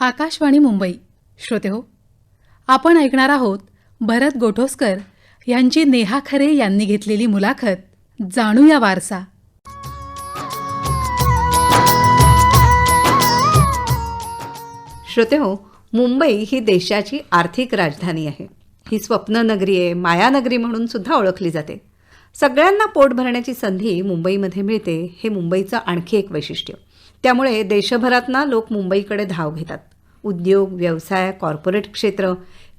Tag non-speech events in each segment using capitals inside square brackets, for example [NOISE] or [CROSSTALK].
आकाशवाणी मुंबई. श्रोते हो आपण ऐकणार आहोत भरत गोठोसकर यांची नेहा खरे यांनी घेतलेली मुलाखत. जाणूया वारसा. श्रोते हो मुंबई ही देशाची आर्थिक राजधानी आहे. ही स्वप्ननगरी आहे मायानगरी म्हणून सुद्धा ओळखली जाते. सगळ्यांना पोट भरण्याची संधी मुंबईमध्ये मिळते हे मुंबईचं आणखी एक वैशिष्ट्य. त्यामुळे देशभरातना लोक मुंबईकडे धाव घेतात. उद्योग व्यवसाय कॉर्पोरेट क्षेत्र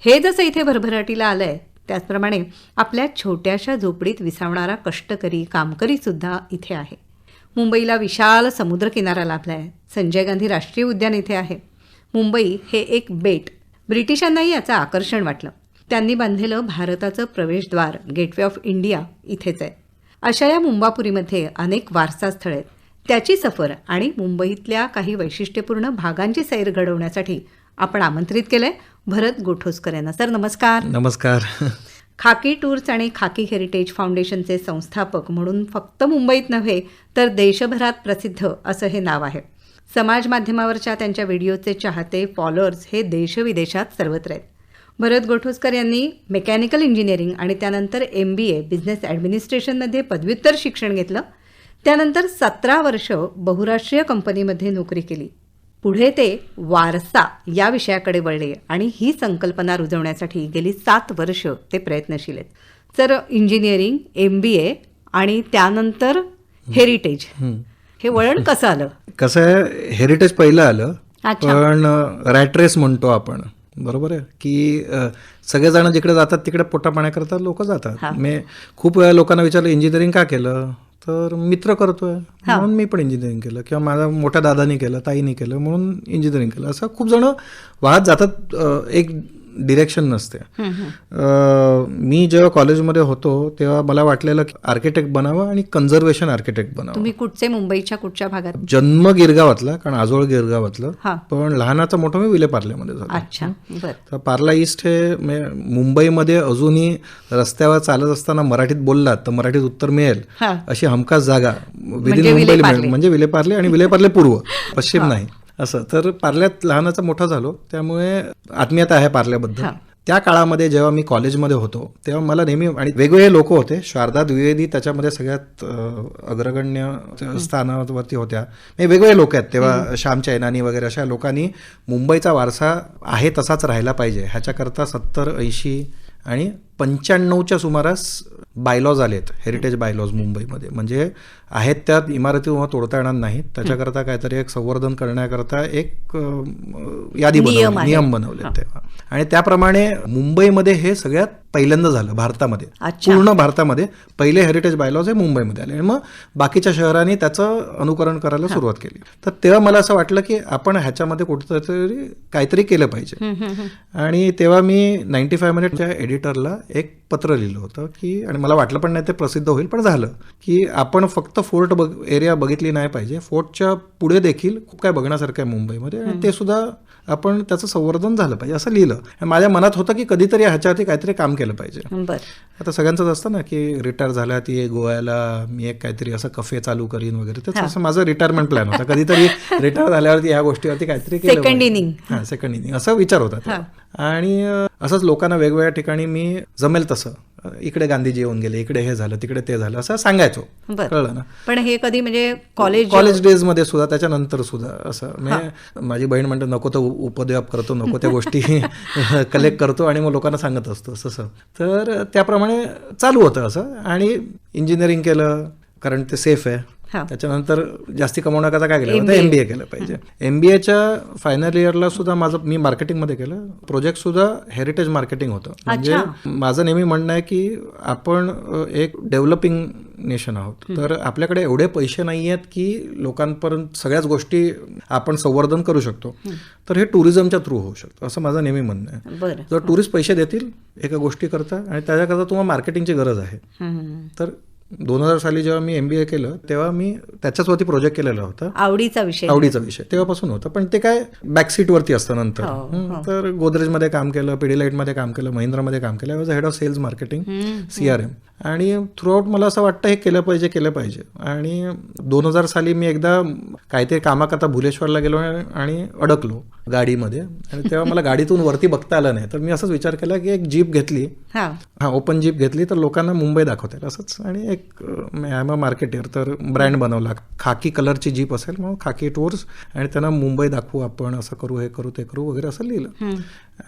हे जसं इथे भरभराटीला आलं आहे त्याचप्रमाणे आपल्या छोट्याशा झोपडीत विसावणारा कष्टकरी कामकरी सुद्धा इथे आहे. मुंबईला विशाल समुद्रकिनारा लाभला आहे संजय गांधी राष्ट्रीय उद्यान इथे आहे. मुंबई हे एक बेट. ब्रिटिशांनाही याचं आकर्षण वाटलं. त्यांनी बांधलेलं भारताचं प्रवेशद्वार गेटवे ऑफ इंडिया इथेच आहे. अशा या मुंबापुरीमध्ये अनेक वारसा स्थळं आहेत. त्याची सफर आणि मुंबईतल्या काही वैशिष्ट्यपूर्ण भागांची सैर घडवण्यासाठी आपण आमंत्रित केलंय भरत गोठोसकर यांना. सर नमस्कार. नमस्कार. खाकी टूर्स आणि खाकी हेरिटेज फाउंडेशनचे संस्थापक म्हणून फक्त मुंबईत नव्हे तर देशभरात प्रसिद्ध असं हे नाव आहे. समाज माध्यमावरच्या त्यांच्या व्हिडिओचे चाहते फॉलोअर्स हे देशविदेशात सर्वत्र आहेत. भरत गोठोसकर यांनी मेकॅनिकल इंजिनिअरिंग आणि त्यानंतर एम बी ए बिझनेस ॲडमिनिस्ट्रेशनमध्ये पदव्युत्तर शिक्षण घेतलं. त्यानंतर सतरा वर्ष बहुराष्ट्रीय कंपनीमध्ये नोकरी केली. पुढे ते वारसा या विषयाकडे वळले आणि ही संकल्पना रुजवण्यासाठी गेली सात वर्ष ते प्रयत्नशील आहेत. तर इंजिनिअरिंग एम बी ए आणि त्यानंतर हेरिटेज. हे वळण [LAUGHS] कसं आलं? कसं आहे हेरिटेज पहिलं आलं. पण रॅट रेस म्हणतो आपण. बरोबर आहे? की सगळेजण जिकडे जातात तिकडे पोटा पाण्याकरता लोक जातात. मी खूप वेळा लोकांना विचारलं इंजिनिअरिंग का केलं? तर मित्र करतोय. म्हणून मी पण इंजिनिअरिंग केलं किंवा माझ्या मोठ्या दादानी केलं ताईनी केलं म्हणून इंजिनिअरिंग केलं. असं खूप जण वाहत जातात. एक डिरेक्शन नसते. मी जेव्हा कॉलेजमध्ये होतो तेव्हा मला वाटलेलं की आर्किटेक्ट बनावं आणि कन्झर्वेशन आर्किटेक्ट बनावं. तुम्ही कुठचे? मुंबईच्या कुठच्या भागात? जन्म गिरगावातला कारण आजोळ गिरगावातलं. पण लहानाचा मोठा मी विले पार्ल्यामध्ये झालो. अच्छा पार्ला ईस्ट हे मुंबईमध्ये अजूनही रस्त्यावर चालत असताना मराठीत बोललात तर मराठीत उत्तर मिळेल. अशी हमखास जागा म्हणजे विदिन. मिळेल. म्हणजे विलेपार्ले आणि विलेपार्ले पूर्व. पश्चिम नाही. असं. तर पार्ल्यात लहानाचा मोठा झालो त्यामुळे आत्मीयता आहे पार्ल्याबद्दल. त्या काळामध्ये जेव्हा मी कॉलेजमध्ये होतो तेव्हा मला नेहमी आणि वेगवेगळे लोक होते शारदा द्विवेदी त्याच्यामध्ये सगळ्यात अग्रगण्य स्थानावरती होत्या. म्हणजे वेगवेगळे लोक आहेत. तेव्हा श्याम चैनानी वगैरे अशा लोकांनी मुंबईचा वारसा आहे तसाच राहायला पाहिजे. ह्याच्याकरता सत्तर ऐंशी आणि पंच्याण्णवच्या सुमारास बायलॉज आलेत हेरिटेज बायलॉज मुंबईमध्ये. म्हणजे आहेत त्यात इमारती तोडता येणार नाहीत. त्याच्याकरता काहीतरी एक संवर्धन करण्याकरता एक यादी नियम बनवली. नियम बनवले तेव्हा. आणि त्याप्रमाणे मुंबईमध्ये हे सगळ्यात पहिल्यांदा झालं भारतामध्ये. पूर्ण भारतामध्ये पहिले हेरिटेज बायलॉज हे मुंबईमध्ये आले. आणि मग बाकीच्या शहरांनी त्याचं अनुकरण करायला सुरुवात केली. तर तेव्हा मला असं वाटलं की आपण ह्याच्यामध्ये कुठेतरी काहीतरी केलं पाहिजे. आणि तेव्हा मी नाईन्टी फाय मिनिटच्या एडिटरला एक पत्र लिहिलं होतं की आणि मला वाटलं पण नाही ते प्रसिद्ध होईल पण झालं की आपण फक्त फोर्ट बघ एरिया बघितली नाही पाहिजे. फोर्टच्या पुढे देखील खूप काय बघण्यासारखं आहे मुंबईमध्ये आणि ते सुद्धा आपण त्याचं संवर्धन झालं पाहिजे असं लिहिलं. आणि माझ्या मनात होतं की कधीतरी ह्याच्यावरती काहीतरी काम केलं पाहिजे. आता सगळ्यांचंच असतं ना की रिटायर झाल्या ती गोव्याला मी एक काहीतरी असं कफे चालू करीन वगैरे. तर असं माझं रिटायरमेंट प्लॅन होता. कधीतरी रिटायर झाल्यावरती ह्या गोष्टीवरती काहीतरी पाहिजे. inning. हा सेकंड इनिंग असा विचार होता. आणि असंच लोकांना वेगवेगळ्या ठिकाणी मी जमेल तसं. अं, इकडे गांधीजी येऊन गेले इकडे हे झालं तिकडे ते झालं असं सांगायचो. कळलं ना? पण हे कधी म्हणजे कॉलेज कॉलेज डेजमध्ये सुद्धा त्याच्यानंतर सुद्धा असं. म्हणजे माझी बहीण म्हणते नको उ- उपद्व्याप करतो नको त्या गोष्टी [LAUGHS] कलेक्ट करतो आणि मग लोकांना सांगत असतो. तसं तर त्याप्रमाणे चालू होतं असं. आणि इंजिनिअरिंग केलं कारण ते सेफ आहे. त्याच्यानंतर जास्ती कमवण्याकरता काय केलं? होतं एम बी ए केलं पाहिजे. एम बी एच्या फायनल इयरला सुद्धा माझं मी मार्केटिंगमध्ये केलं. प्रोजेक्ट सुद्धा हेरिटेज मार्केटिंग होतं. म्हणजे माझं नेहमी म्हणणं आहे की आपण एक डेव्हलपिंग नेशन आहोत. तर आपल्याकडे एवढे पैसे नाही आहेत की लोकांपर्यंत सगळ्याच गोष्टी आपण संवर्धन करू शकतो. तर हे टुरिझमच्या थ्रू होऊ शकतं असं माझं नेहमी म्हणणं आहे. जर टुरिस्ट पैसे देतील एका गोष्टी करता आणि त्याच्याकरता तुम्हाला मार्केटिंगची गरज आहे. तर दोन हजार साली जेव्हा मी एम बी ए केलं तेव्हा मी त्याच्याचवरती प्रोजेक्ट केलेला होता. आवडीचा विषय. आवडीचा विषय. तेव्हापासून होतं. पण ते काय बॅकसीट वरती असतं नंतर. हं, तर गोदरेजमध्ये काम केलं पिडिलाईटमध्ये काम केलं महिंद्रामध्ये काम केलं. Was head of sales marketing CRM आणि थ्रूआउट मला असं वाटतं हे केलं पाहिजे केलं पाहिजे. आणि दोन हजार साली मी एकदा काहीतरी कामाकरता भुलेश्वरला गेलो आणि अडकलो गाडीमध्ये. आणि तेव्हा मला गाडीतून वरती बघता आलं नाही. तर मी असंच विचार केला की एक जीप घेतली. हा. हां ओपन जीप घेतली तर लोकांना मुंबई दाखवता येईल असंच. आणि एक एम अ तर ब्रँड बनवला. खाकी कलरची जीप असेल मग खाकी टूर्स आणि त्यांना मुंबई दाखवू आपण असं करू हे करू ते करू वगैरे असं लिहिलं.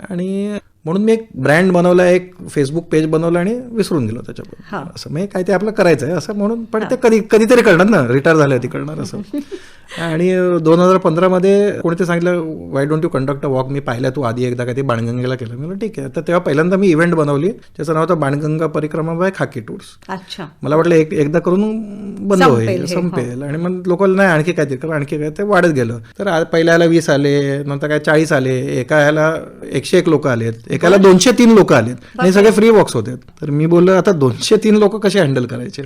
आणि म्हणून मी एक ब्रँड बनवला एक फेसबुक पेज बनवलं आणि विसरून गेलो त्याच्याबद्दल असं म्हणजे काय ते आपलं करायचं आहे असं म्हणून पण ते कधी कधीतरी कळणार ना रिटायर झालं ती कळणार असं. [LAUGHS] आणि दोन हजार पंधरामध्ये कोणीतरी सांगितलं why don't you conduct a walk मी पाहिलं तू आधी एकदा काही बाणगंगेला केलं. मी ठीक आहे. तर तेव्हा पहिल्यांदा मी इव्हेंट बनवली ज्याचं नाव होतं बाणगंगा परिक्रमा बाय खाकी टूर्स अच्छा. मला वाटलं एक एकदा करून बंद होईल. संपेल आणि मग लोकांना नाही आणखी काहीतरी कर आणखी काय ते वाढत गेलं. तर आ- पहिल्या ह्याला वीस आले नंतर काय चाळीस आले एका ह्याला एकशे एक लोक आलेत एकाला दोनशे तीन लोक आलेत. आणि सगळे फ्री वॉक्स होते. तर मी बोललो आता दोनशे तीन लोक कसे हँडल करायचे?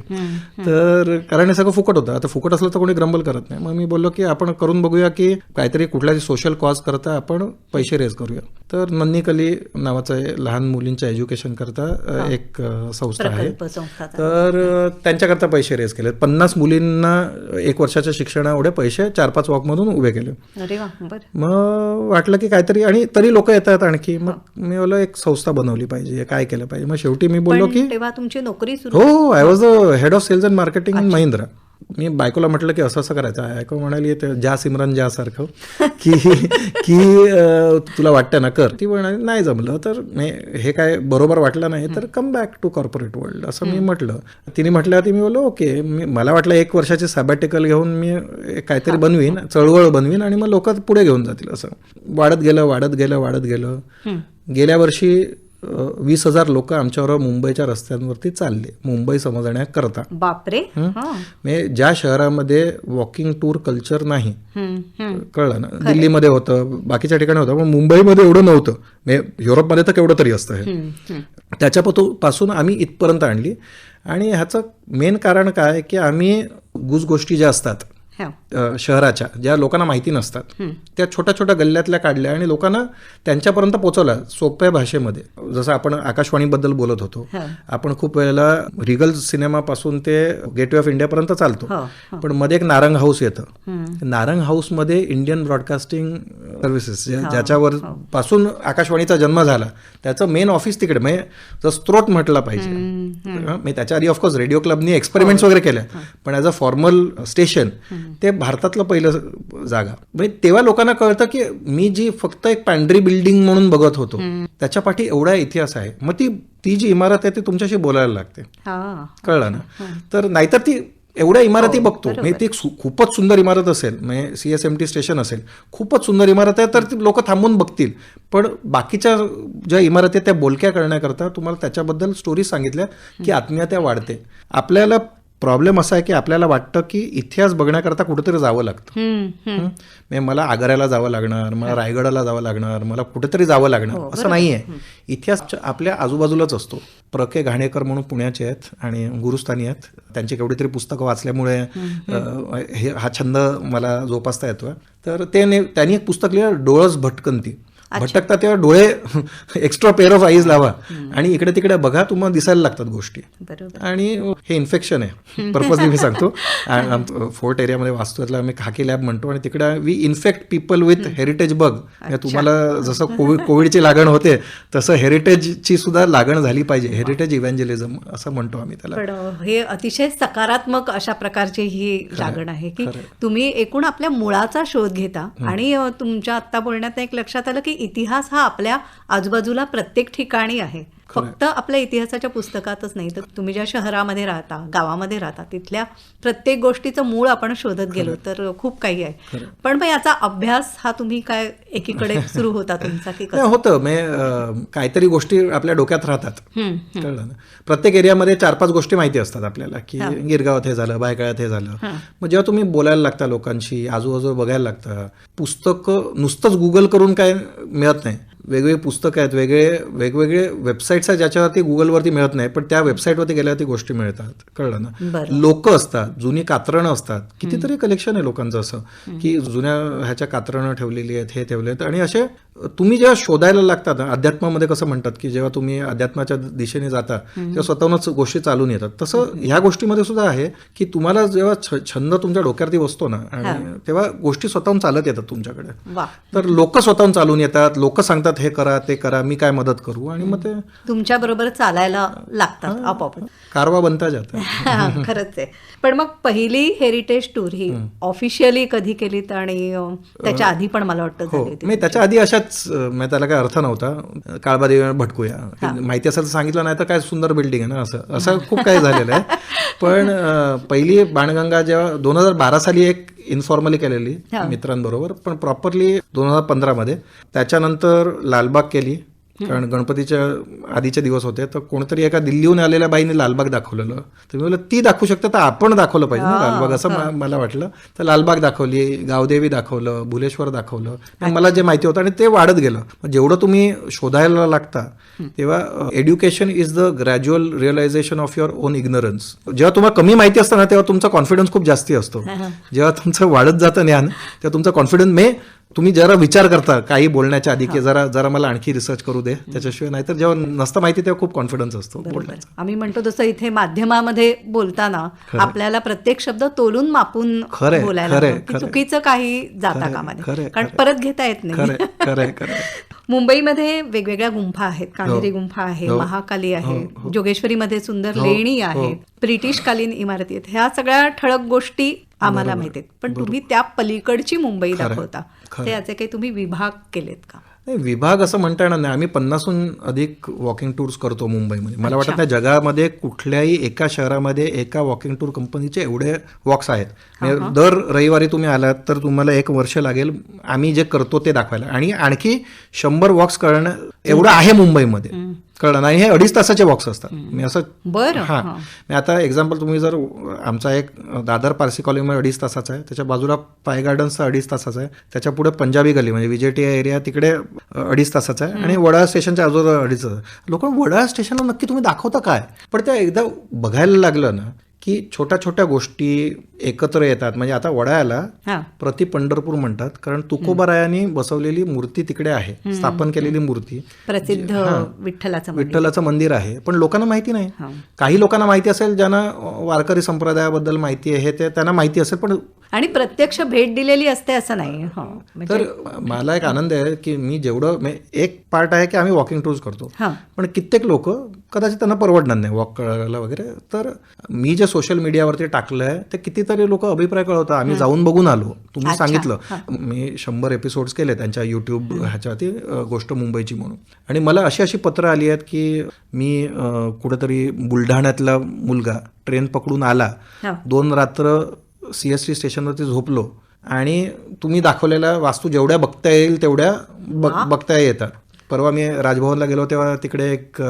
तर कारण हे सगळं फुकट होतं. आता फुकट असलं तर कोणी ग्रंबल करत नाही. मग मी बोललो की आपण करून बघूया की काहीतरी कुठल्याही सोशल कॉज करता आपण पैसे रेज करूया. तर नन्नीकली नावाचं लहान मुलींच्या एज्युकेशन करता एक संस्था आहे. तर त्यांच्याकरता पैसे रेज केले पन्नास मुलींना एक वर्षाच्या शिक्षणा एवढे पैसे चार पाच वॉकमधून उभे केले. मग वाटलं की काहीतरी आणि तरी लोक येतात. आणखी मग मी बोललो एक संस्था बनवली पाहिजे काय केलं पाहिजे? मग शेवटी मी बोललो की तेव्हा तुमची नोकरी सुरू हो I was the head of sales and marketing in Mahindra मी बायकोला म्हटलं की असं असं करायचं. आहे ऐकू म्हणाली ते ज्या सिमरन ज्या सारखं. [LAUGHS] की की तुला वाटतं ना कर. ती म्हणाली नाही जमलं तर मी हे काय बरोबर वाटलं नाही तर come back to corporate world असं मी म्हटलं. तिने म्हटलं ती मी बोललो ओके मी मला वाटलं एक वर्षाची सॅबॅटिकल घेऊन मी काहीतरी बनवीन चळवळ बनवीन आणि मग लोक पुढे घेऊन जातील असं. वाढत गेलं वाढत गेलं वाढत गेलं. गेल्या वर्षी वीस हजार लोक आमच्याबरोबर मुंबईच्या रस्त्यांवरती चालले मुंबई समजण्याकरता. बापरे. म्हणजे ज्या शहरामध्ये वॉकिंग टूर कल्चर नाही. कळलं ना? दिल्लीमध्ये होतं बाकीच्या ठिकाणी होतं पण मुंबईमध्ये एवढं नव्हतं. म्हणजे युरोपमध्ये तर केवढं तरी असतं हे. त्याच्या पासून आम्ही इथपर्यंत आणली. आणि ह्याचं मेन कारण काय की आम्ही गुज गोष्टी ज्या असतात शहराच्या ज्या लोकांना माहिती नसतात. त्या छोट्या छोट्या गल्ल्यातल्या काढल्या आणि लोकांना त्यांच्यापर्यंत पोहोचवल्या सोप्या भाषेमध्ये. जसं आपण आकाशवाणीबद्दल बोलत होतो हा. आपण खूप वेळेला रिगल सिनेमापासून ते गेटवे ऑफ इंडियापर्यंत चालतो. हो, पण मध्ये एक नारंग हाऊस येतं. नारंग हाऊसमध्ये इंडियन ब्रॉडकास्टिंग सर्व्हिसेस ज्याच्यावर पासून आकाशवाणीचा जन्म झाला त्याचं मेन ऑफिस तिकडे म्हणजे जर स्त्रोत म्हटला पाहिजे. हं, त्याच्या आधी ऑफकोर्स रेडिओ क्लबनी एक्सपेरिमेंट्स वगैरे केल्या. पण ॲज अ फॉर्मल स्टेशन ते भारतातलं पहिलं जागा. म्हणजे तेव्हा लोकांना कळतं की मी जी फक्त एक पांढरी बिल्डिंग म्हणून बघत होतो त्याच्या पाठी एवढा इतिहास आहे. मग ती ती जी इमारत आहे ती तुमच्याशी बोलायला लागते. हा. कळलं ना? तर नाहीतर ती एवढ्या इमारती बघतो. म्हणजे ती खूपच सुंदर इमारत असेल म्हणजे C S M T station असेल खूपच सुंदर इमारत आहे तर लोक थांबून बघतील. पण बाकीच्या ज्या इमारती आहेत त्या बोलक्या करण्याकरता तुम्हाला त्याच्याबद्दल स्टोरी सांगितल्या की आत्मीयता वाढते. आपल्याला प्रॉब्लेम असा आहे की आपल्याला वाटतं की इतिहास बघण्याकरता कुठेतरी जावं लागतं. हं? म्हणजे मला आग्र्याला जावं लागणार मला रायगडाला जावं लागणार मला कुठेतरी जावं लागणार. असं नाही आहे इतिहास आपल्या आजूबाजूलाच असतो. प्र के घाणेकर म्हणून पुण्याचे आहेत आणि गुरुस्थानी आहेत. त्यांची केवढी तरी पुस्तकं वाचल्यामुळे हे हा छंद मला जोपासता येतोय. तर ते ने- त्यांनी एक पुस्तक लिहिलं डोळस भटकंती. भटकता तेव्हा डोळे एक्स्ट्रा पेअर ऑफ आईज लावा. आणि इकडे तिकडे बघा तुम्हाला दिसायला लागतात गोष्टी. आणि हे इन्फेक्शन आहे. पर्पजली मी सांगतो. फोर्ट एरियामध्ये वास्तू त्याला आम्ही खाकी लॅब म्हणतो आणि तिकडे we infect people with heritage bug म्हणजे तुम्हाला जसं कोविड कोविडची लागण होते तसं हेरिटेजची सुद्धा लागण झाली पाहिजे. हेरिटेज इव्हॅन्जलिझम असं म्हणतो आम्ही त्याला. हे अतिशय सकारात्मक अशा प्रकारची ही लागण आहे की तुम्ही एकूण आपल्या मुळाचा शोध घेता आणि तुमच्या आत्ता बोलण्यात एक लक्षात आलं की इतिहास हा आपल्या आजूबाजूला प्रत्येक ठिकाणी आहे. फक्त आपल्या इतिहासाच्या पुस्तकातच नाही तर तुम्ही ज्या शहरामध्ये राहता गावामध्ये राहता तिथल्या प्रत्येक गोष्टीचं मूळ आपण शोधत गेलो तर खूप काही आहे. पण मग याचा अभ्यास हा तुम्ही काय एकीकडे [LAUGHS] सुरू होता तुमचा की होतं. म्हणजे काहीतरी गोष्टी आपल्या डोक्यात राहतात. कळलं ना? प्रत्येक एरियामध्ये चार पाच गोष्टी माहिती असतात आपल्याला की गिरगावात हे झालं बायकाळ्यात हे झालं. मग जेव्हा तुम्ही बोलायला लागता लोकांशी आजूबाजू बघायला लागतं पुस्तकं नुसतंच गुगल करून काय मिळत नाही. वेगवेगळे पुस्तकं आहेत वेगळे वेगवेगळे वेबसाईट्स आहेत ज्याच्यावरती गुगलवरती मिळत नाही पण त्या वेबसाईटवरती गेल्यावरती गोष्टी मिळतात. कळलं ना. लोक असतात जुनी कात्रणं असतात. कितीतरी कलेक्शन आहे लोकांचं असं की जुन्या ह्याच्या कात्रणं ठेवलेली आहेत हे ठेवले आहेत. आणि असे तुम्ही जेव्हा शोधायला लागता ना अध्यात्मामध्ये कसं म्हणतात की जेव्हा तुम्ही अध्यात्माच्या दिशेने जाता तेव्हा स्वतःहूनच गोष्टी चालून येतात. तसं ह्या गोष्टीमध्ये सुद्धा आहे की तुम्हाला जेव्हा छंद तुमच्या डोक्यावरती बसतो ना आणि तेव्हा गोष्टी स्वतःहून चालत येतात तुमच्याकडे. तर लोक स्वतःहून चालून येतात लोक सांगतात हे करा ते करा मी काय मदत करू? आणि मग ते तुमच्या बरोबर चालायला लागतात आपोआप कारवा बनता जातात [LAUGHS] खरंच आहे. पण मग पहिली हेरिटेज टूर ही ऑफिशियली कधी केलीत आणि त्याच्या आधी पण मला वाटतं हो. मी त्याच्या आधी अशाच म्हणजे त्याला काय अर्थ नव्हता. काळबादेवी भटकूया. माहिती असेल तर सांगितलं नाही तर काय सुंदर बिल्डिंग आहे ना असं. असं [LAUGHS] खूप काही झालेलं आहे. पण पहिली बाणगंगा जेव्हा दोन हजार बारा साली एक इन्फॉर्मली केलेली मित्रांबरोबर. पण प्रॉपरली दोन हजार पंधरामध्ये. त्याच्यानंतर लालबाग केली. कारण गणपतीच्या आधीचे दिवस होते तर कोणतरी एका दिल्लीहून आलेल्या बाईने लालबाग दाखवलेलं. तर मी म्हणलं ती दाखवू शकते तर आपण दाखवलं पाहिजे ना लालबाग असं मला वाटलं. तर लालबाग दाखवली गावदेवी दाखवलं भुलेश्वर दाखवलं. मला जे माहिती होतं आणि ते वाढत गेलं. जेवढं तुम्ही शोधायला लागता तेव्हा education is the gradual realization of your own ignorance जेव्हा तुम्हाला कमी माहिती असतं ना तेव्हा तुमचा कॉन्फिडन्स खूप जास्ती असतो. जेव्हा तुमचं वाढत जातं ज्ञान तेव्हा तुमचा कॉन्फिडन्स मे तुम्ही जरा विचार करता काही बोलण्याच्या आधी की जरा जरा मला आणखी रिसर्च करू दे त्याच्याशिवाय नाहीतर जेव्हा नसतं माहिती तेव्हा खूप कॉन्फिडन्स असतो. बोलण्याचा. आम्ही म्हणतो तसं इथे माध्यमामध्ये बोलताना आपल्याला प्रत्येक शब्द तोलून मापून बोलायला. चुकीचं काही जाता कामा कारण. परत घेता येत नाही. [LAUGHS] मुंबईमध्ये वेगवेगळ्या गुंफा आहेत. काळेरी गुंफा आहे हो. महाकाली आहे हो, जोगेश्वरीमध्ये सुंदर लेणी आहेत ब्रिटिशकालीन इमारती आहेत. ह्या सगळ्या ठळक गोष्टी आम्हाला माहिती आहेत. पण तुम्ही त्या पलीकडची मुंबई दाखवता. ते याचे काही तुम्ही विभाग केलेत का? नाही विभाग असं म्हणता येणार नाही. आम्ही पन्नासहून अधिक वॉकिंग टूर्स करतो मुंबईमध्ये. मला वाटत नाही जगामध्ये कुठल्याही एका शहरामध्ये एका वॉकिंग टूर कंपनीचे एवढे वॉक्स आहेत. म्हणजे दर रविवारी तुम्ही आलात तर तुम्हाला एक वर्ष लागेल आम्ही जे करतो ते दाखवायला. आणि आणखी शंभर वॉक्स करणं एवढं आहे मुंबईमध्ये. कळलं नाही. हे अडीच तासाचे वॉक्स असतात. मी असं बरं हा. मी आता एक्झाम्पल तुम्ही जर आमचा एक दादर पारसी कॉलेजमध्ये अडीच तासाचा आहे. त्याच्या बाजूला पाय गार्डन्सचा अडीच तासाचा आहे. त्याच्या पुढे पंजाबी गली म्हणजे विजेटीया एरिया तिकडे अडीच तासाचा आहे. आणि वडाळा स्टेशनच्या आजूबाजूला अडीच तास लोक वडाळा स्टेशनला नक्की तुम्ही दाखवता काय? पण त्या एकदा बघायला लागलं ना की छोट्या छोट्या गोष्टी एकत्र येतात. म्हणजे आता वडाळ्याला हा. प्रति पंढरपूर म्हणतात. कारण तुकोबारायांनी बसवलेली मूर्ती तिकडे आहे. स्थापन केलेली मूर्ती. प्रसिद्ध विठ्ठलाचं मंदिर. विठ्ठलाचं मंदिर आहे. पण लोकांना माहिती नाही. काही लोकांना माहिती असेल ज्यांना वारकरी संप्रदायाबद्दल माहिती आहे ते त्यांना माहिती असेल पण आणि प्रत्यक्ष भेट दिलेली असते असं नाही. म्हणजे तर मला एक आनंद आहे की मी जेवढं एक पार्ट आहे की आम्ही वॉकिंग टूर्स करतो. पण कित्येक लोक कदाचित त्यांना परवडणार नाही वॉक करायला वगैरे. तर मी जे सोशल मीडियावरती टाकलंय ते कितीतरी लोक अभिप्राय कळवतात. आम्ही जाऊन बघून आलो. तुम्ही सांगितलं. मी शंभर एपिसोड्स केले त्यांच्या युट्यूब ह्याच्यावरती गोष्ट मुंबईची म्हणून. आणि मला अशी अशी पत्र आली आहेत की मी कुठेतरी बुलढाण्यातला मुलगा ट्रेन पकडून आला. हा. दोन रात्र सी एस टी स्टेशनवरती झोपलो. आणि तुम्ही दाखवलेल्या वास्तू जेवढ्या बघता येईल तेवढ्या बघ- बघता येतात. परवा मी राजभवनला गेलो तेव्हा तिकडे एक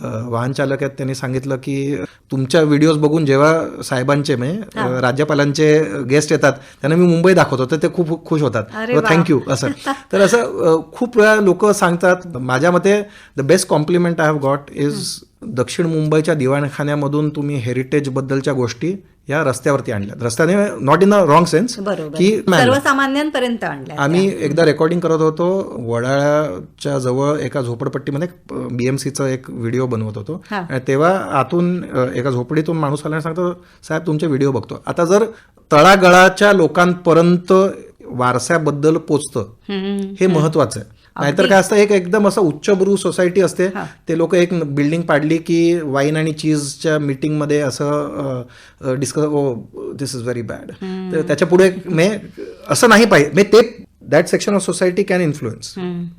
वाहन चालक आहेत त्यांनी सांगितलं की तुमच्या व्हिडिओज बघून जेव्हा साहेबांचे म्हणजे अ, राज्यपालांचे गेस्ट येतात त्यांना मी मुंबई दाखवतो तर ते खूप खुश होतात. थँक्यू असं. [LAUGHS] तर असं खूप वेळा लोक सांगतात माझ्या मते the best compliment I have got is दक्षिण मुंबईच्या दिवाणखान्यामधून तुम्ही हेरिटेज बद्दलच्या गोष्टी या रस्त्यावरती आणल्या रस्त्याने not in the wrong sense की सर्वसामान्यांपर्यंत आणल्या आम्ही एकदा रेकॉर्डिंग करत होतो वडाळ्याच्या जवळ एका झोपडपट्टीमध्ये बीएमसीचा एक व्हिडिओ बनवत होतो. आणि तेव्हा आतून अ, एका झोपडीतून माणूस आला आणि सांगतो साहेब तुमचे व्हिडिओ बघतो. आता जर तळागळाच्या लोकांपर्यंत वारसाबद्दल पोचतं. हे महत्वाचं आहे. नाहीतर काय असतं एक एकदम असं उच्चभ्रू सोसायटी असते. ते लोक एक बिल्डिंग पाडली की वाईन आणि चीजच्या मीटिंगमध्ये असं discuss oh this is very bad तर त्याच्या पुढे मे असं नाही पाहिजे. मे ते that section of society can influence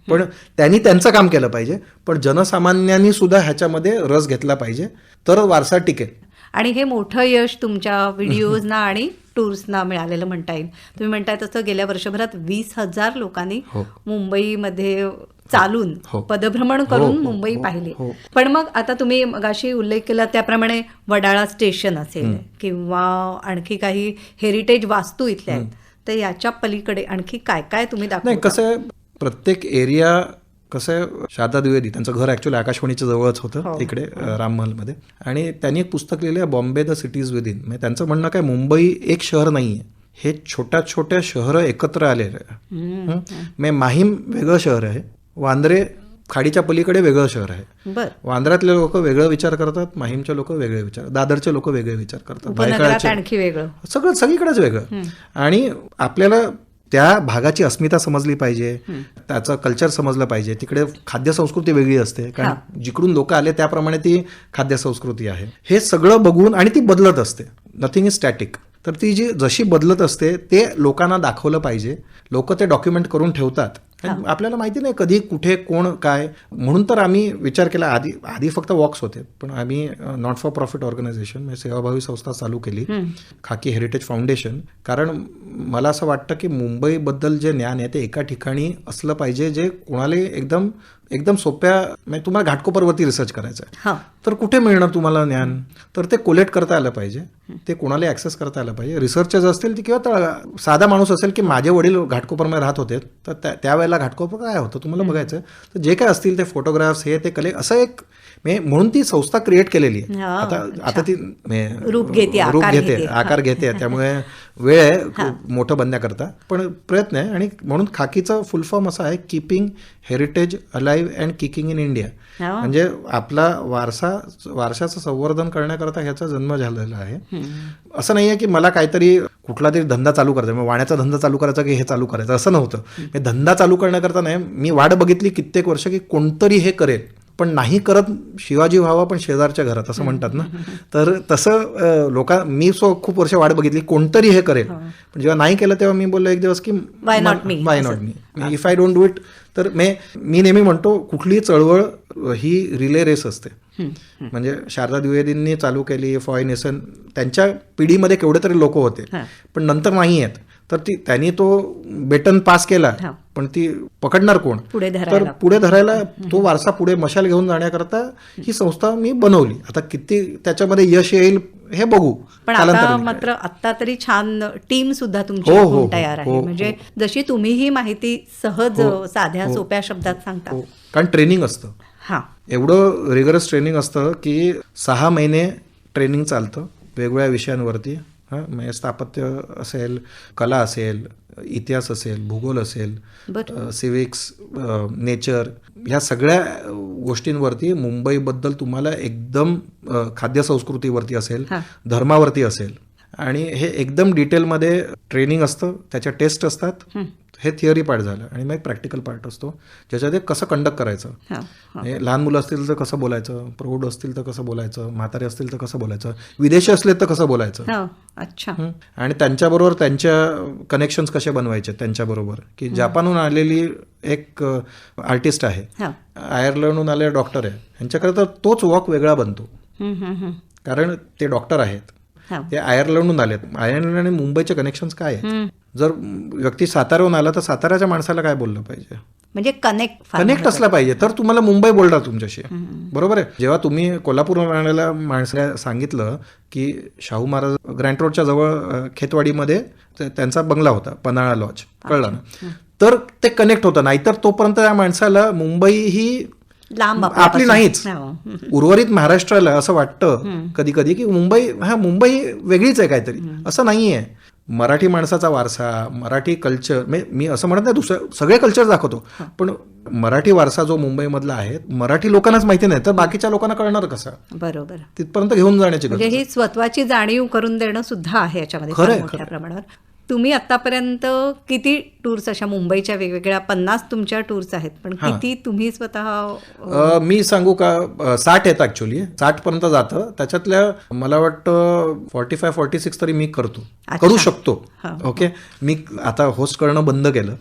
पण त्यांनी त्यांचं काम केलं पाहिजे. पण जनसामान्यांनी सुद्धा ह्याच्यामध्ये रस घेतला पाहिजे. तर वारसा टिकेल. आणि हे मोठं यश तुमच्या व्हिडिओजना आणि टूर्सना मिळालेलं म्हणता येईल. तुम्ही म्हणताय तसं गेल्या वर्षभरात वीस हजार लोकांनी हो. मुंबईमध्ये चालून हो. पदभ्रमण हो, करून हो, मुंबई पाहिली. पण मग आता तुम्ही मगाशी उल्लेख केला त्याप्रमाणे वडाळा स्टेशन असेल किंवा आणखी काही हेरिटेज वास्तू इथल्या आहेत. तर याच्या पलीकडे आणखी काय काय तुम्ही नाही दाखवता कसं प्रत्येक एरिया कसं आहे शारदा द्विवेदी त्यांचं घर ऍक्च्युली आकाशवाणीच्या जवळच होतं इकडे अ, राममहलमध्ये आणि त्यांनी एक पुस्तक लिहिलं आहे बॉम्बे द सिटीज विदिन. म्हणजे त्यांचं म्हणणं काय मुंबई एक शहर नाही आहे हे छोट्या छोट्या शहरं एकत्र आलेले आहे. हं? मे माहीम वेगळं शहर आहे वांद्रे खाडीच्या पलीकडे वेगळं शहर आहे. वांद्र्यातले लोक वेगळं विचार करतात माहीमचे लोक वेगळे विचार दादरचे लोक वेगळे विचार करतात आणखी वेगळं. सगळं सगळीकडेच वेगळं. आणि आपल्याला त्या भागाची अस्मिता समजली पाहिजे. त्याचं कल्चर समजलं पाहिजे. तिकडे खाद्य संस्कृती वेगळी असते. कारण जिकडून लोक आले त्याप्रमाणे ती खाद्य संस्कृती आहे. हे सगळं बघून आणि ती बदलत असते. नथिंग इज स्टॅटिक तर ती जी जशी बदलत असते ते लोकांना दाखवलं पाहिजे. लोक ते डॉक्युमेंट करून ठेवतात. आपल्याला माहिती नाही कधी कुठे कोण काय. म्हणून तर आम्ही विचार केला. आधी आधी फक्त वॉक्स होते. पण आम्ही नॉट फॉर प्रॉफिट ऑर्गनायझेशन म्हणजे सेवाभावी संस्था चालू केली. खाकी हेरिटेज फाउंडेशन कारण मला असं वाटतं की मुंबईबद्दल जे ज्ञान आहे ते एका ठिकाणी असलं पाहिजे जे कोणाला एकदम एकदम सोप्या म्हणजे तुम्हाला घाटकोपरवरती रिसर्च करायचं आहे. हा. तर कुठे मिळणार तुम्हाला ज्ञान? तर ते कोलेक्ट करता आलं पाहिजे. ते कोणाला ॲक्सेस करता आलं पाहिजे? रिसर्चर्स असतील ते किंवा तळ- साधा माणूस असेल की माझे वडील घाटकोपरमध्ये राहत होते तर त्या त्यावेळेला घाटकोपर काय होतं? तुम्हाला बघायचं तर जे काय असतील ते फोटोग्राफ्स हे ते कले असं एक म्हणून ती संस्था क्रिएट केलेली आहे. आता आता ती म्हणजे रूप घेते, रूप आकार घेते. आकार घेते. त्यामुळे वेळ आहे खूप मोठं बंद्या करता पण प्रयत्न आहे आणि म्हणून खाकीचं फुल फॉर्म असं आहे keeping heritage alive and kicking in India. म्हणजे आपला वारसा वारशाचं संवर्धन करण्याकरता ह्याचा जन्म झालेला आहे. असं नाही आहे की मला काहीतरी कुठला तरी धंदा चालू करायचा मग वाण्याचा धंदा चालू करायचा की हे चालू करायचं असं नव्हतं. मी धंदा चालू करण्याकरता नाही मी वाट बघितली कित्येक वर्ष की कोणतरी हे करेल. पण नाही करत शिवाजी व्हावा पण शेजारच्या घरात असं म्हणतात ना. तर तसं लोका मी सो खूप वर्ष वाट बघितली कोणतरी हे करेल. पण जेव्हा नाही केलं तेव्हा मी बोललो एक दिवस की Why not me? Why not me if I don't do it तर मे मी नेहमी म्हणतो कुठलीही चळवळ ही रिले रेस असते. म्हणजे शारदा द्विवेदींनी चालू केली फॉय नेसन त्यांच्या पिढीमध्ये केवढे तरी लोक होते. हा. पण नंतर नाही आहेत तर ती त्यांनी तो बेटन पास केला. पण ती पकडणार कोण? पुढे तर पुढे धरायला तो वारसा पुढे मशाल घेऊन जाण्याकरता ही संस्था मी बनवली. आता किती त्याच्यामध्ये यश येईल हे बघू. पण आता. मात्र आता तरी छान टीम सुद्धा तुमची हो, हो, हो, तयार आहे. हो, म्हणजे जशी तुम्ही ही माहिती सहज साध्या सोप्या शब्दात सांगता. हो. कारण ट्रेनिंग असतं. हा. एवढं रिगरस ट्रेनिंग असतं की सहा महिने ट्रेनिंग चालतं वेगवेगळ्या विषयांवरती. हां म्हणजे स्थापत्य असेल कला असेल इतिहास असेल भूगोल असेल सिविक्स नेचर ह्या सगळ्या गोष्टींवरती मुंबईबद्दल तुम्हाला एकदम खाद्य संस्कृतीवरती असेल. धर्मावरती असेल आणि हे एकदम डिटेलमध्ये ट्रेनिंग असतं त्याच्या टेस्ट असतात. हे. थिअरी पार्ट झालं आणि मग एक प्रॅक्टिकल पार्ट असतो ज्याच्यात एक कसं कंडक्ट करायचं. हा म्हणजे लहान मुलं असतील तर कसं बोलायचं प्रौढ असतील तर कसं बोलायचं म्हातारे असतील तर कसं बोलायचं विदेशी असले तर कसं बोलायचं. हा अच्छा. हं. आणि त्यांच्याबरोबर त्यांच्या कनेक्शन्स कसे बनवायचे त्यांच्याबरोबर? की जपानहून आलेली एक आर्टिस्ट आहे. हा. आयर्लंडहून आलेला डॉक्टर आहे. यांच्याकडे तर तोच वॉक वेगळा बनतो. कारण ते डॉक्टर आहेत. हा ते आयर्लंडहून आलेत. आयर्लंड आणि मुंबईचे कनेक्शन्स काय आहेत. जर व्यक्ती साताऱ्याहून आला तर साताऱ्याच्या माणसाला काय बोललं पाहिजे? म्हणजे कनेक्ट कनेक्ट असला पाहिजे. तर तुम्हाला मुंबई बोलणार तुमच्याशी. बरोबर आहे? जेव्हा तुम्ही कोल्हापूर राहण्याला माणसाला सांगितलं की शाहू महाराज ग्रँट रोडच्या जवळ खेतवाडीमध्ये त्यांचा बंगला होता पन्हाळा लॉज कळलं ना? तर ते कनेक्ट होतं. नाहीतर तोपर्यंत त्या माणसाला मुंबई ही लांब आपली. नाहीच. हो. उर्वरित महाराष्ट्राला असं वाटतं कधी कधी की मुंबई हा मुंबई वेगळीच आहे काहीतरी. असं नाहीये. मराठी माणसाचा वारसा मराठी कल्चर मी असं म्हणत नाही दुसरं सगळे कल्चर दाखवतो. पण मराठी वारसा जो मुंबईमधला आहे मराठी लोकांनाच माहिती नाही तर बाकीच्या लोकांना कळणार कसं? बरोबर. तिथपर्यंत घेऊन जाण्याची गरज म्हणजे ही स्वत्वाची जाणीव करून देणं सुद्धा आहे याच्यामध्ये मोठ्या प्रमाणावर. तुम्ही आतापर्यंत किती टूर्स अशा मुंबईच्या वेगवेगळ्या पन्नास तुमच्या टूर्स आहेत पण किती तुम्ही स्वतः मी सांगू का साठ आहेत ऍक्च्युली साठ पर्यंत जातं. त्याच्यातल्या मला वाटतं फॉर्टी फाय फॉर्टी सिक्स तरी मी करतो. करू शकतो. ओके? मी आता होस्ट करणं बंद केलं?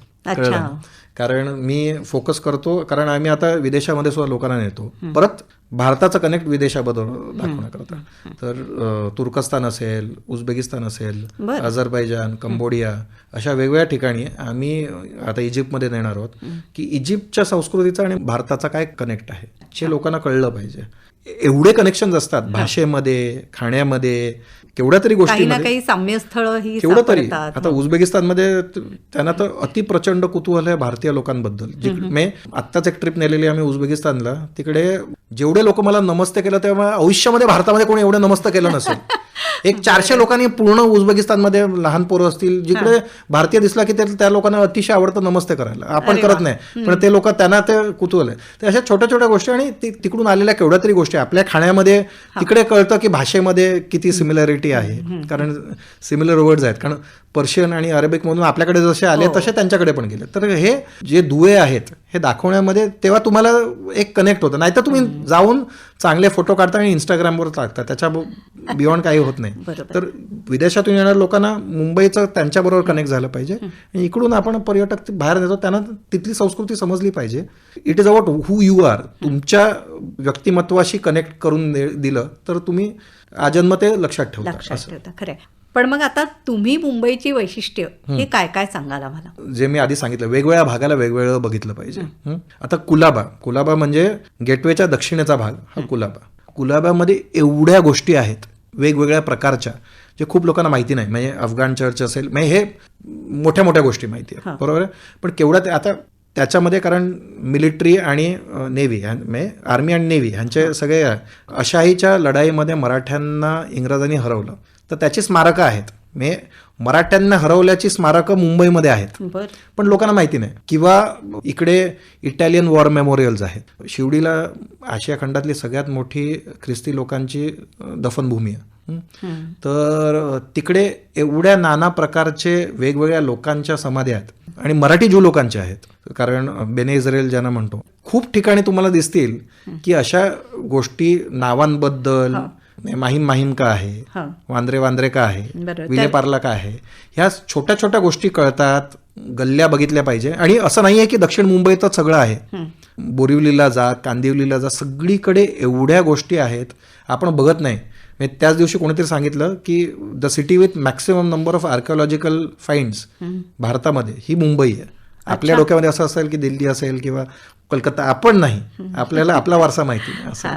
कारण मी फोकस करतो. कारण आम्ही आता विदेशामध्ये सुद्धा लोकांना नेतो. परत भारताचं कनेक्ट विदेशाबरोबर दाखवण्याकरता. तर तुर्कस्तान असेल उझबेकिस्तान असेल. अझरबैजान कंबोडिया अशा वेगवेगळ्या ठिकाणी आम्ही आता इजिप्तमध्ये नेणार आहोत की इजिप्तच्या संस्कृतीचा आणि भारताचा काय कनेक्ट आहे हे लोकांना कळलं पाहिजे. एवढे कनेक्शन असतात भाषेमध्ये खाण्यामध्ये केवढ्या तरी काही ना काही साम्यस्थळ ही केवढं तरी. आता उझबेकिस्तानमध्ये त्यांना तर अतिप्रचंड कुतूहल आहे भारतीय लोकांबद्दल. जे मी आत्ताच एक ट्रिप नेलेली आम्ही उझबेकिस्तानला. तिकडे जेवढे लोक मला नमस्ते केलं तेव्हा आयुष्यामध्ये भारतामध्ये कोणी एवढं नमस्ते केलं नसेल. [LAUGHS] एक चारशे लोकांनी पूर्ण उझबेकिस्तानमध्ये लहान पोरं असतील जिकडे भारतीय दिसला की ते- त्या लोकांना अतिशय आवडतं नमस्ते करायला. आपण करत नाही पण ते लोक त्यांना ते कुतूहल आहे. तर अशा छोट्या छोट्या गोष्टी आणि ती- तिकडून आलेल्या केवढ्या तरी गोष्टी आपल्या खाण्यामध्ये तिकडे कळतं की भाषेमध्ये किती सिमिलॅरिटी आहे. कारण सिमिलर वर्ड्स आहेत. कारण पर्शियन आणि अरेबिक मधून आपल्याकडे जसे आले तसे त्यांच्याकडे पण गेले. तर हे जे दुवे आहेत हे दाखवण्यामध्ये तेव्हा तुम्हाला एक कनेक्ट होतं. नाहीतर तुम्ही जाऊन चांगले फोटो काढता आणि इंस्टाग्रामवर टाकता. त्याच्या बियॉन्ड [LAUGHS] काही होत नाही. तर विदेशातून येणाऱ्या लोकांना मुंबईचं त्यांच्याबरोबर कनेक्ट झालं पाहिजे. आणि इकडून आपण पर्यटक बाहेर नेतो त्यांना तिथली संस्कृती समजली पाहिजे. It is about who you are तुमच्या व्यक्तिमत्वाशी कनेक्ट करून दिलं तर तुम्ही आजन्म ते लक्षात ठेवता. खरंय. पण मग आता तुम्ही मुंबईची वैशिष्ट्य हे काय काय सांगाल आम्हाला? जे मी आधी सांगितलं वेगवेगळ्या भागाला वेगवेगळं बघितलं पाहिजे? आता कुलाबा कुलाबा म्हणजे गेटवेच्या दक्षिणेचा भाग हा कुलाबा. कुलाबामध्ये एवढ्या गोष्टी आहेत वेगवेगळ्या प्रकारच्या जे खूप लोकांना माहिती नाही. म्हणजे अफगाण चर्च असेल म्हणजे हे मोठ्या मोठ्या गोष्टी माहिती आहेत. बरोबर आहे? पण केवढ्या ते आता त्याच्यामध्ये कारण मिलिटरी आणि नेव्ही म्हणजे आर्मी आणि नेव्ही ह्यांचे सगळे अशाहीच्या लढाईमध्ये मराठ्यांना इंग्रजांनी हरवलं. तर त्याची स्मारकं आहेत. म्हणजे मराठ्यांना हरवल्याची स्मारकं मुंबईमध्ये आहेत. पण लोकांना माहिती नाही. किंवा इकडे इटालियन वॉर मेमोरियल्स आहेत. शिवडीला आशिया खंडातली सगळ्यात मोठी ख्रिस्ती लोकांची दफनभूमी आहे. हं? तर तिकडे एवढ्या नाना प्रकारचे वेगवेगळ्या लोकांच्या समाध्या आहेत. आणि मराठी ज्यू लोकांच्या आहेत. कारण बेने इस्रायल ज्यांना म्हणतो. खूप ठिकाणी तुम्हाला दिसतील की अशा गोष्टी नावांबद्दल माहीम माहीम का आहे? वांद्रे वांद्रे का आहे? बरं. विले पार्ला का आहे? ह्या छोट्या छोट्या गोष्टी कळतात गल्ल्या बघितल्या पाहिजे. आणि असं नाही आहे की दक्षिण मुंबईतच सगळं आहे. बोरिवलीला जा कांदिवलीला जा सगळीकडे एवढ्या गोष्टी आहेत आपण बघत नाही. म्हणजे त्याच दिवशी कोणीतरी सांगितलं की the city with maximum number of archaeological finds भारतामध्ये ही मुंबई आहे. आपल्या डोक्यामध्ये असं असेल की दिल्ली असेल किंवा कलकत्ता आपण नाही. आपल्याला आपला वारसा माहिती नाही असं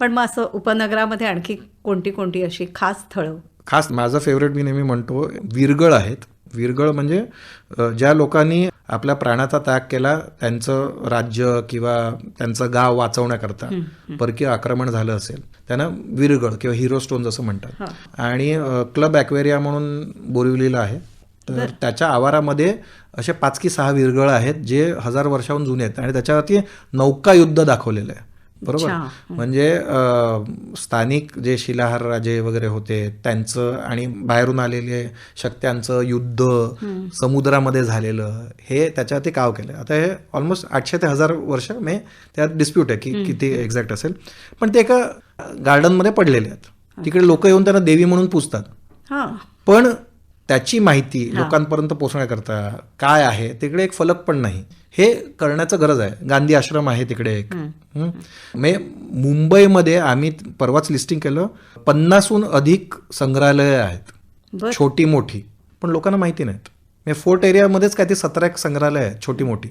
पण मग असं उपनगरामध्ये आणखी कोणती कोणती अशी खास स्थळं? खास माझं फेवरेट मी नेहमी म्हणतो विरगळ आहेत. विरगळ म्हणजे ज्या लोकांनी आपल्या प्राणाचा त्याग केला त्यांचं राज्य किंवा त्यांचं गाव वाचवण्याकरता परकीय आक्रमण झालं असेल त्यांना विरगळ किंवा हिरो स्टोन्स असं म्हणतात. आणि क्लब ॲक्वेरिया म्हणून बोरिवलीला आहे. तर त्याच्या आवारामध्ये असे पाच की सहा विरगळ आहेत जे हजार वर्षाहून जुने आहेत. आणि त्याच्यावरती नौका युद्ध दाखवलेलं आहे. बरोबर? म्हणजे स्थानिक जे शिलाहार राजे वगैरे होते त्यांचं आणि बाहेरून आलेले शक्त्यांचं युद्ध समुद्रामध्ये झालेलं हे त्याच्यावरती काव केलं. आता हे ऑलमोस्ट आठशे ते हजार वर्ष मे त्यात डिस्प्यूट आहे की किती एक्झॅक्ट असेल. पण ते एका गार्डनमध्ये पडलेले आहेत. तिकडे लोक येऊन त्यांना देवी म्हणून पूजतात. पण त्याची माहिती लोकांपर्यंत पोहोचण्याकरता काय आहे तिकडे एक फलक पण नाही. हे करण्याचं गरज आहे. गांधी आश्रम आहे तिकडे एक. हं? म्हणजे मुंबईमध्ये आम्ही परवाच लिस्टिंग केलं. पन्नासहून अधिक संग्रहालय आहेत. छोटी मोठी. पण लोकांना माहिती नाहीत. म्हणजे फोर्ट एरियामध्येच काय ते सतरा एक संग्रहालय आहेत छोटी मोठी.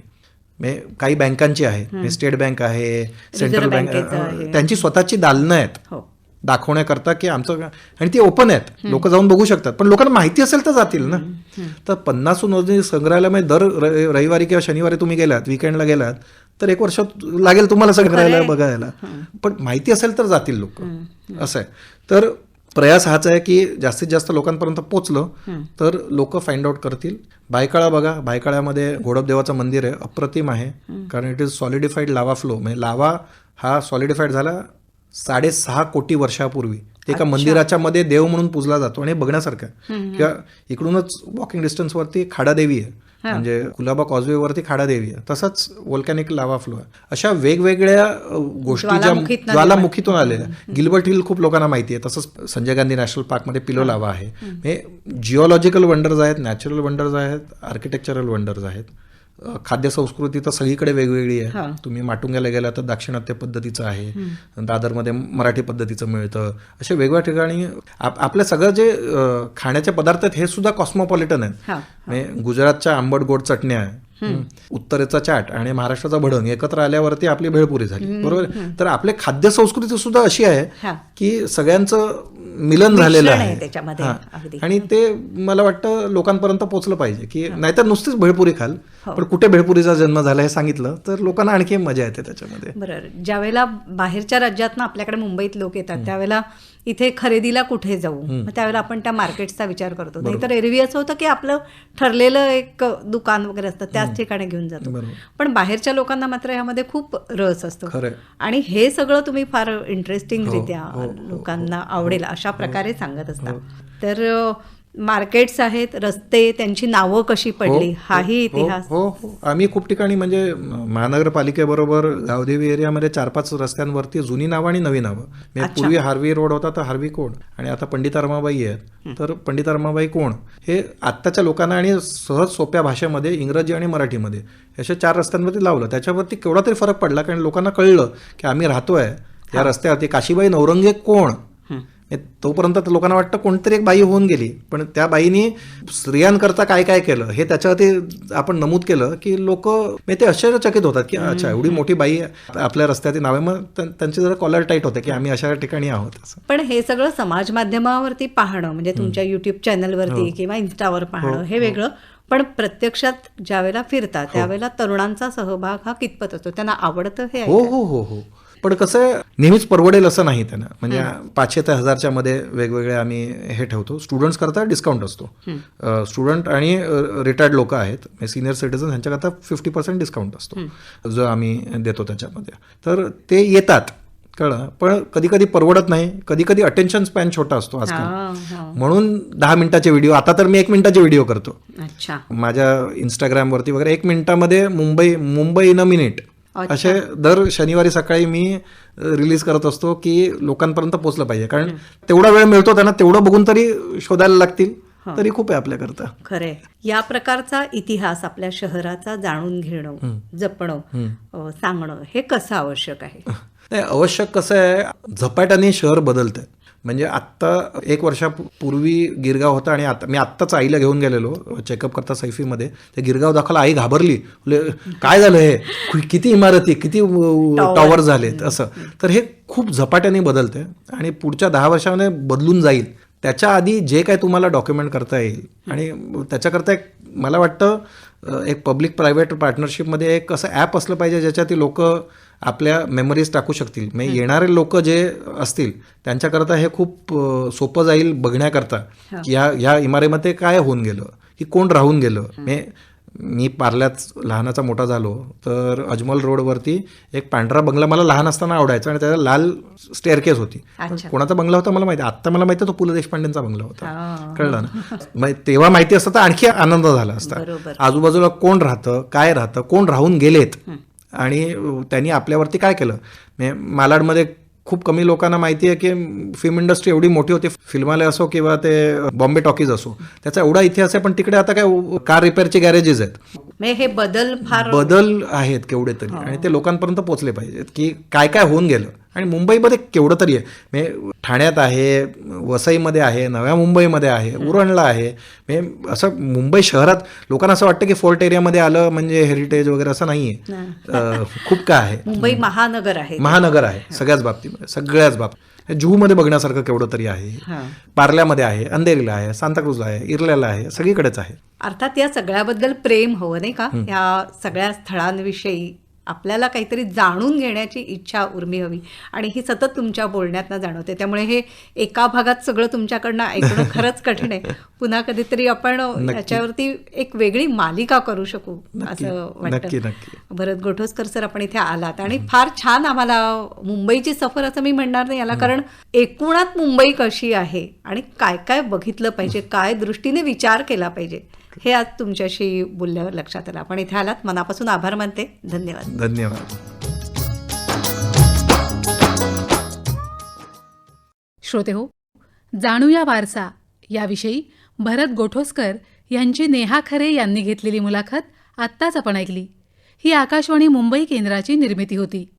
म्हणजे काही बँकांची आहेत. स्टेट बँक आहे सेंट्रल बँक. त्यांची स्वतःची दालनं आहेत. हो. दाखवण्याकरता की आमचं आणि ती ओपन आहेत. लोक जाऊन बघू शकतात. पण लोकांना माहिती असेल तर जातील ना. तर पन्नासहून अधिक संग्रहालय दर र- रविवारी किंवा शनिवारी तुम्ही गेलात विकेंडला गेलात तर एक वर्ष लागेल तुम्हाला संग्रहालय बघायला. पण माहिती असेल तर जातील लोक. असं आहे. तर प्रयास हाच आहे की जास्तीत जास्त लोकांपर्यंत पोचलं तर लोक फाइंड आउट करतील. बायकाळा बघा. बायकाळ्यामध्ये घोडपदेवाचं मंदिर आहे अप्रतिम आहे. कारण इट इज सॉलिडिफाईड लावा फ्लो म्हणजे लावा हा सॉलिडिफाईड झाला साडेसहा कोटी वर्षापूर्वी. ते एका मंदिराच्या मध्ये देव म्हणून पूजला जातो आणि बघण्यासारखं किंवा इकडूनच वॉकिंग डिस्टन्सवरती खाडादेवी आहे. म्हणजे कुलाबा कॉजवे वरती खाडादेवी आहे. तसंच वोल्कॅनिक लावा फ्लो आहे. अशा वेगवेगळ्या गोष्टी ज्या ज्वालामुखीतून आलेल्या गिल्बर्ट हिल खूप लोकांना माहिती आहे. तसंच संजय गांधी नॅशनल पार्कमध्ये पिलो लावा आहे. हे जिओलॉजिकल वंडर्स आहेत नॅचरल वंडर्स आहेत आर्किटेक्चरल वंडर्स आहेत. खाद्य संस्कृती तर सगळीकडे वेगवेगळी आहे. तुम्ही माटुंग्याला गेला तर दाक्षिणात्य पद्धतीचं आहे. दादरमध्ये मराठी पद्धतीचं मिळतं. असे वेगवेगळ्या ठिकाणी आप- आपल्या सगळं जे खाण्याचे पदार्थ आहेत हे सुद्धा कॉस्मोपॉलिटन आहेत. म्हणजे गुजरातच्या आंबट गोड चटण्या. उत्तरेचा चाट आणि महाराष्ट्राचा भडंग एकत्र आल्यावरती आपली भेळपुरी झाली. बरोबर? तर आपले खाद्य संस्कृती सुद्धा अशी आहे. की सगळ्यांचं मिलन झालेलं आहे त्याच्यामध्ये. आणि ते मला वाटतं लोकांपर्यंत पोहोचलं पाहिजे की नाहीतर नुसतीच भेळपुरी खाल. हो. पण कुठे भेळपुरीचा जन्म झाला हे सांगितलं तर लोकांना आणखी मजा येते त्याच्यामध्ये. बरं. ज्यावेळेला बाहेरच्या राज्यातनं आपल्याकडे मुंबईत लोक येतात त्यावेळेला इथे खरेदीला कुठे जाऊ? मग त्यावेळेला आपण त्या मार्केटचा विचार करतो. नाहीतर एरवी असं होतं की आपलं ठरलेलं एक दुकान वगैरे असतं त्याच ठिकाणी घेऊन जातो. पण बाहेरच्या लोकांना मात्र यामध्ये खूप रस असतो. आणि हे सगळं तुम्ही फार इंटरेस्टिंग हो, रित्या हो, हो, लोकांना आवडेल अशा प्रकारे सांगत असता. तर मार्केट्स आहेत रस्ते त्यांची नावं कशी पडली? हो, हाही हो, इतिहास. हो हो. आम्ही खूप ठिकाणी म्हणजे महानगरपालिकेबरोबर गावदेवी एरियामध्ये चार पाच रस्त्यांवरती जुनी नावं आणि नवी नावं. म्हणजे पूर्वी हार्वी रोड होता तर हार्वी कोण? आणि आता पंडित रमाबाई आहेत. तर पंडित रमाबाई कोण? हे आत्ताच्या लोकांना आणि सहज सोप्या भाषेमध्ये इंग्रजी आणि मराठीमध्ये अशा चार रस्त्यांवरती लावलं. त्याच्यावरती केवढा तरी फरक पडला कारण लोकांना कळलं की आम्ही राहतोय. या रस्त्यावरती काशीबाई नौरंगे कोण? हे तोपर्यंत लोकांना वाटतं कोणतरी एक बाई होऊन गेली. पण त्या बाईनी स्त्रियांकरता काय काय केलं हे त्याच्यावरती आपण नमूद केलं की लोक ते आश्चर्यचकित होतात की अच्छा एवढी मोठी बाई आपल्या रस्त्याची नावे मग त्यां- त्यांचे जरा कॉलर टाईट होते की आम्ही अशा ठिकाणी आहोत पण हे सगळं समाज माध्यमावरती पाहणं म्हणजे तुमच्या युट्यूब हो. चॅनलवरती किंवा इन्स्टावर पाहणं हे वेगळं. पण प्रत्यक्षात ज्यावेळेला फिरतात हो. त्यावेळेला तरुणांचा सहभाग हा कितपत असतो? त्यांना आवडतं हे हो हो हो हो. पण कसं नेहमीच परवडेल असं नाही त्यांना. म्हणजे पाचशे ते हजारच्या मध्ये वेगवेगळे आम्ही हे ठेवतो. स्टुडंट्स करता डिस्काउंट असतो. स्टुडंट आणि रिटायर्ड लोक आहेत. सिनियर सिटीजन ह्यांच्याकरता फिफ्टी पर्सेंट डिस्काउंट असतो. जो आम्ही देतो त्याच्यामध्ये. तर ते येतात. कळलं? पण कधी कधी परवडत नाही. कधी कधी अटेन्शन स्पॅन छोटा असतो आजकाल. म्हणून दहा मिनिटाचे व्हिडिओ आता तर मी एक मिनिटाचे व्हिडिओ करतो. माझ्या इंस्टाग्रामवरती वगैरे एक मिनिटामध्ये Mumbai Mumbai in a minute. असे दर शनिवारी सकाळी मी रिलीज करत असतो की लोकांपर्यंत पोहोचलं पाहिजे. कारण तेवढा वेळ मिळतो त्यांना तेवढं बघून तरी शोधायला लागतील तरी खूप आहे आपल्याकरता. खरे या प्रकारचा इतिहास आपल्या शहराचा जाणून घेणं जपणं सांगणं हे कसं आवश्यक आहे? नाही आवश्यक कसं आहे झपाट्याने शहर बदलतंय. म्हणजे आत्ता एक वर्षापूर्वी गिरगाव होता आणि आता मी आत्ताच आईला घेऊन गेलेलो चेकअप करता सैफीमध्ये. ते गिरगाव दाखवला आई घाबरली. काय झालं हे? किती इमारती किती टॉवर झालेत? असं. तर हे खूप झपाट्याने बदलतंय आणि पुढच्या दहा वर्षामध्ये बदलून जाईल. त्याच्या आधी जे काय तुम्हाला डॉक्युमेंट करता येईल आणि त्याच्याकरता एक मला वाटतं एक पब्लिक प्रायव्हेट पार्टनरशिपमध्ये एक असं ॲप असलं पाहिजे ज्याच्यात लोक आपल्या मेमरीज टाकू शकतील. म्हणजे येणारे लोक जे असतील त्यांच्याकरता हे खूप सोपं जाईल बघण्याकरता. की ह्या ह्या इमारतीमध्ये काय होऊन गेलं? की कोण राहून गेलं? म्हणजे मी पार्ल्यात लहानाचा मोठा झालो तर अजमल रोडवरती एक पांढरा बंगला मला लहान असताना आवडायचा आणि त्याला लाल स्टेअरकेस होती. कोणाचा बंगला होता मला माहिती आत्ता मला माहिती तो पु ल देशपांडेंचा बंगला होता. कळलं ना? तेव्हा माहिती असतं तर आणखी आनंद झाला असता. आजूबाजूला कोण राहतं काय राहतं कोण राहून गेलेत? आणि त्यांनी आपल्यावरती काय केलं? म्हणजे मालाडमध्ये खूप कमी लोकांना माहिती आहे की फिल्म इंडस्ट्री एवढी मोठी होती. फिल्मालय असो किंवा ते बॉम्बे टॉकीज असो. त्याचा एवढा इतिहास आहे पण तिकडे आता काय कार रिपेअरचे गॅरेजेस आहेत. हे बदल फार बदल आहेत केवढे तरी. आणि ते लोकांपर्यंत पोहोचले पाहिजेत की काय काय होऊन गेलं. आणि मुंबईमध्ये केवढं तरी आहे. म्हणजे ठाण्यात आहे वसईमध्ये आहे नव्या मुंबईमध्ये आहे उरणला आहे. म्हणजे असं मुंबई शहरात लोकांना असं वाटतं की फोर्ट एरियामध्ये आलं म्हणजे हेरिटेज वगैरे असं नाही. आहे खूप काय आहे. मुंबई महानगर आहे. महानगर आहे. सगळ्याच बाबतीमध्ये सगळ्याच बाबतीत जूमध्ये बघण्यासारखं केवढं तरी आहे. हा. पार्ल्यामध्ये आहे अंधेरीला आहे सांताक्रूजला आहे इरल्याला आहे सगळीकडेच आहे. अर्थात या सगळ्याबद्दल प्रेम हवं नाही का? या सगळ्या स्थळांविषयी आपल्याला काहीतरी जाणून घेण्याची इच्छा उर्मी हवी. आणि ही सतत तुमच्या बोलण्यातनं जाणवते. त्यामुळे हे एका भागात सगळं तुमच्याकडनं ऐकणं [LAUGHS] खरंच कठीण आहे. पुन्हा कधीतरी आपण याच्यावरती एक वेगळी मालिका करू शकू असं वाटतं. नक्की. भरत गोठोसकर सर आपण इथे आलात. आणि फार छान आम्हाला मुंबईची सफर असं मी म्हणणार नाही याला कारण एकूणात मुंबई कशी आहे आणि काय काय बघितलं पाहिजे काय दृष्टीने विचार केला पाहिजे हे आज तुमच्याशी बोलल्यावर लक्षात आलं. आपण इथे आलात. मनापासून आभार मानते. धन्यवाद. धन्यवाद. श्रोते हो जाणूया वारसा. याविषयी भरत गोठोसकर यांची नेहा खरे यांनी घेतलेली मुलाखत आत्ताच आपण ऐकली. ही आकाशवाणी मुंबई केंद्राची निर्मिती होती.